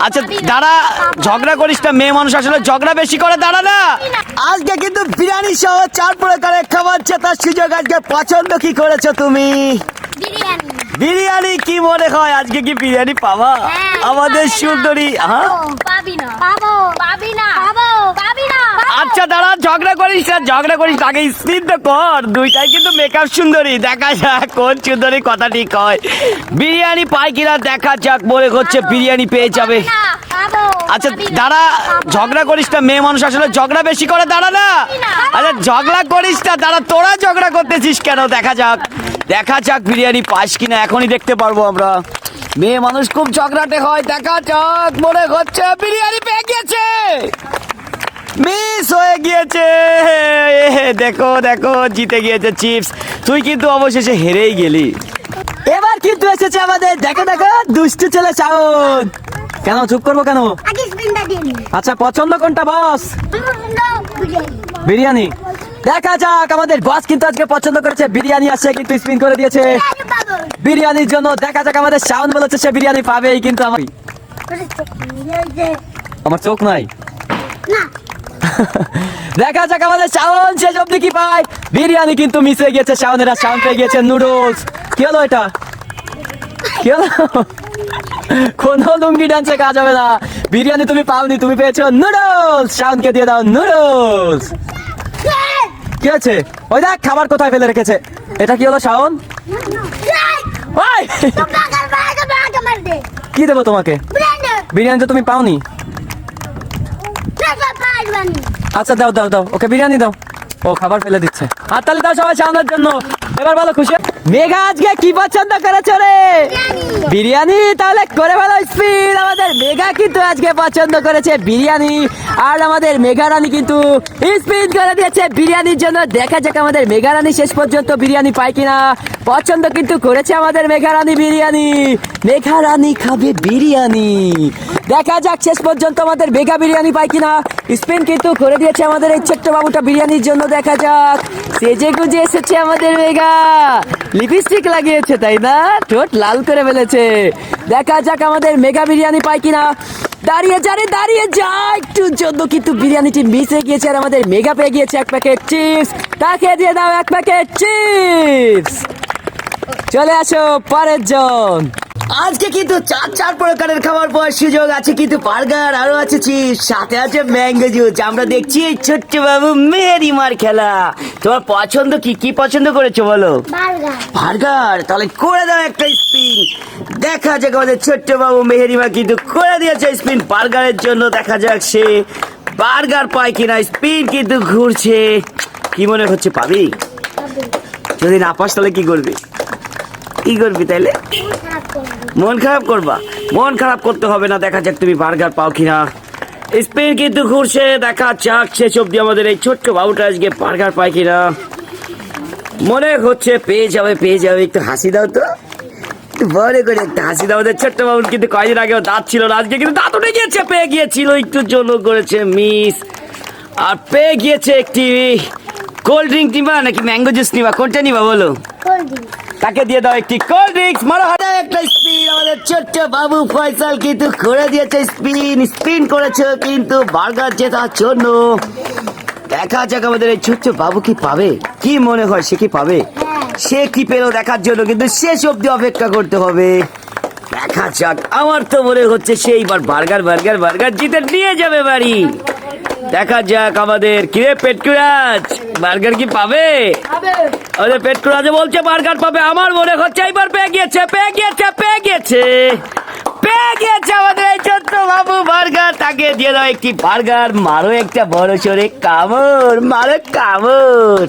আচ্ছা দাঁড়া ঝগড়া করিস না মেয়ে মানুষ আসলে ঝগড়া বেশি করে দাঁড়া না। আজকে কিন্তু বিরিয়ানি সহ চার প্রকারের খাবার তার সুযোগ আজকে পছন্দ কি করেছ তুমি? বিরিয়ানি। বিরিয়ানি কি মনে হয় আজকে কি বিরিয়ানি পাবা? হ্যাঁ, আমাদের সুন্দরী হ্যাঁ পাবি না পাবো পাবি না পাবো পাবি না আচ্ছা দাঁড়া ঝগড়া করিস না ঝগড়া করিস আগে স্ক্রিন তো কর। দুইটাই কিন্তু মেকআপ সুন্দরী। দেখা যাক কোন সুন্দরী কথা ঠিক হয়। বিরিয়ানি পাই কিনা দেখা যাক মনে হচ্ছে বিরিয়ানি পেয়ে যাবে। আচ্ছা দাঁড়া ঝগড়া করিস না মেয়ে মানুষ আসলে ঝগড়া বেশি করে দাঁড়া না। আচ্ছা ঝগড়া করিস না দাঁড়া তোরা ঝগড়া করতেছিস কেন? দেখা যাক। দেখা যাক বিরিয়ানি পাস কিনা এখনই দেখতে পারব আমরা। মেয়ে মানুষ খুব ঝগড়াটে হয় দেখা যাক মনে হচ্ছে বিরিয়ানি পেয়ে গেছে মিস হয়ে গিয়েছে। দেখো দেখো জিতে গিয়েছে চিপস। তুই কিন্তু অবশেষে হেরেই গেলি। এবার কিন্তু এসেছে আমাদের দেখো দেখো দুষ্টু ছেলে সাউন্ড কেন চুপ করব কেন? আচ্ছা পছন্দ কোনটা বস? বিরিয়ানি। দেখা যাক আমাদের বস কিন্তু আজকে পছন্দ করেছে বিরিয়ানি আছে কিন্তু স্পিন করে দিয়েছে। বিরিয়ানির জন্য দেখা যাক আমাদের সাউন্ড বলেছে সে বিরিয়ানি পাবেই কিন্তু আমার আমার চোখ নাই। না। দেখা যাক আমাদের শাওন শেষ অব্দি কি পায়। বিরিয়ানি কিন্তু মিস হয়ে গেছে শাওনেরা শাওন পেয়ে গেছে নুডলস কি হলো এটা? কি হলো? কোন লুঙ্গি ডান্সে কাজ হবে না। বিরিয়ানি তুমি পাওনি তুমি পেয়েছ নুডলস শাওনকে দিয়ে দাও নুডলস কি আছে ওই দেখ খাবার কোথায় ফেলে রেখেছে। এটা কি হলো শাওন? কি দেবো তোমাকে? বিরিয়ানি তো তুমি পাওনি। আচ্ছা দাও দাও দাও। ওকে, বিরিয়ানি দাও। ও, খাবার ফেলে দিচ্ছে। তাহলে দাও সবাই সামনের জন্য। এবার ভালো, খুশি? মেঘা আজকে কি পছন্দ করেছ রে? বিরিয়ানি। তাহলে করে ভালো স্পিড আমাদের মেঘা কিন্তু আজকে পছন্দ করেছে বিরিয়ানি। আর আমাদের মেঘা রানী কিন্তু স্পিড করে দিয়েছে বিরিয়ানির জন্য। দেখা যাক আমাদের মেঘা রানী শেষ পর্যন্ত বিরিয়ানি পায় কিনা। পছন্দ কিন্তু করেছে আমাদের মেঘা রানী বিরিয়ানি। মেঘা রানী খাবে বিরিয়ানি। দেখা যাক শেষ পর্যন্ত আমাদের মেঘা বিরিয়ানি পাই কিনা। স্পিন কিন্তু করে দিয়েছে আমাদের এই ছোট্ট বাবুটা বিরিয়ানির জন্য। দেখা যাক। সেজে গুজে এসেছে আমাদের মেঘা। লিপস্টিক লাগিয়েছে, তাই না? ঠোঁট লাল করে ফেলেছে। দেখা যাক আমাদের মেগা বিরিয়ানি পাই কিনা। দাঁড়িয়ে যা দাঁড়িয়ে যা। একটু জন্য কিন্তু বিরিয়ানিটি মিস হয়ে গিয়েছে আর আমাদের মেঘা পেয়ে গিয়েছে এক প্যাকেট চিপস তাকে দিয়ে দাও এক প্যাকেট চিপস চলে আসো, পরের জন। আজকে কিন্তু চার চার প্রকারের খাবার পাওয়ার সুযোগ আছে কিন্তু বার্গার আরও আছে চিপস সাথে আছে ম্যাঙ্গো জুস। আমরা দেখছি এই ছোট্ট বাবু মেহেরিমার খেলা। তোমার পছন্দ কি? কি পছন্দ করেছ বলো? বার্গার। বার্গার? তাহলে করে দাও একটা স্পিন। দেখা যাক আমাদের ছোট্ট বাবু মেহেরিমা কিন্তু করে দিয়েছে স্পিন বার্গারের জন্য। দেখা যাক সে বার্গার পায় কিনা। স্পিন কিন্তু ঘুরছে। কি মনে হচ্ছে পাবি। যদি না পাস তাহলে কি করবি? কি করবি তাইলে? মন খারাপ করবা। মন খারাপ করতে হবে না, দেখা যাক তুমি বার্গার পাও কিনা। স্পিন কিন্তু ঘুরছে, দেখা যাক শেষ অব্দি আমাদের এই ছোট্ট বাবুটা আজকে বার্গার পায় কিনা। মনে হচ্ছে পেয়ে যাবে পেয়ে যাবে, একটু হাসি দাও তো। বড় করে হাসি দাও। আমাদের ছোট্ট বাবুর কিন্তু কয়দিন আগে দাঁত ছিল না, আজকে কিন্তু দাঁত উঠে গিয়েছে, পেয়ে গিয়েছিল, একটু জন্য করেছে মিস। আর পেয়ে গিয়েছে একটি কোল্ড ড্রিঙ্ক নিবা নাকি ম্যাঙ্গো জুস নিবা? কোনটা নিবা বলো? কোল্ড ড্রিঙ্ক তাকে দিয়ে দাও একটি কোল্ড ড্রিঙ্কস মারো হাতে। একটা স্পিন আমাদের ছোট্ট বাবু ফয়সাল কিন্তু করে দিয়েছে স্পিন স্পিন করেছে কিন্তু বার্গার জেতার জন্য। দেখা যাক আমাদের এই ছোট্ট বাবু কি পাবে। কি মনে হয় সে কি পাবে? সে কি পেল দেখার জন্য কিন্তু শেষ অব্দি অপেক্ষা করতে হবে। দেখা যাক। আমার তো মনে হচ্ছে সে এইবার বার্গার বার্গার বার্গার জিতে নিয়ে যাবে বাড়ি। দেখা যাক আমাদের কিরে পেটকুরাজ। বার্গার কি পাবে? আমাদের পেটকুরাজে বলছে বার্গার পাবে। আমার মনে হচ্ছে এইবার পেয়ে গিয়েছে পেয়ে গিয়েছে পেয়ে গিয়েছে। পেয়ে গিয়েছে আমাদের এই ছোট্ট বাবু বার্গার। তাকে দিয়ে দাও একটি বার্গার। মারো একটা বড় সরে কামড় মারো কামড়।